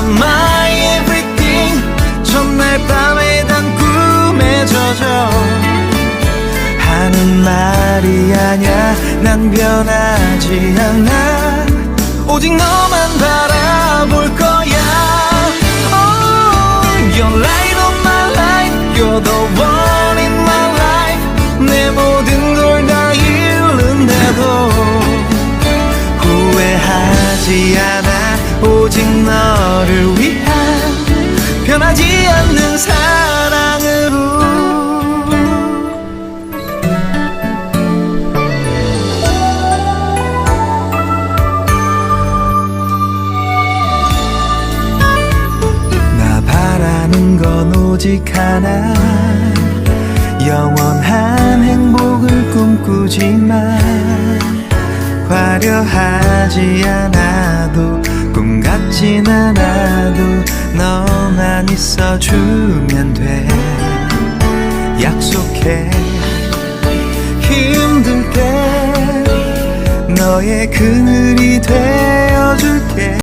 You are my everything 첫날 밤에 단 꿈에 젖어 하는 말이 아냐 난 변하지 않아 오직 너만 바라볼 거야 oh, You're light of my life You're the one in my life 내 모든 걸 다 잃는데도 후회하지 않아 너를 위한 변하지 않는 사랑으로. 나 바라는 건 오직 하나. 영원한 행복을 꿈꾸지만 화려하지 않아도 꿈 같진 않아도 너만 있어주면 돼. 약속해. 힘들 때 너의 그늘이 되어줄게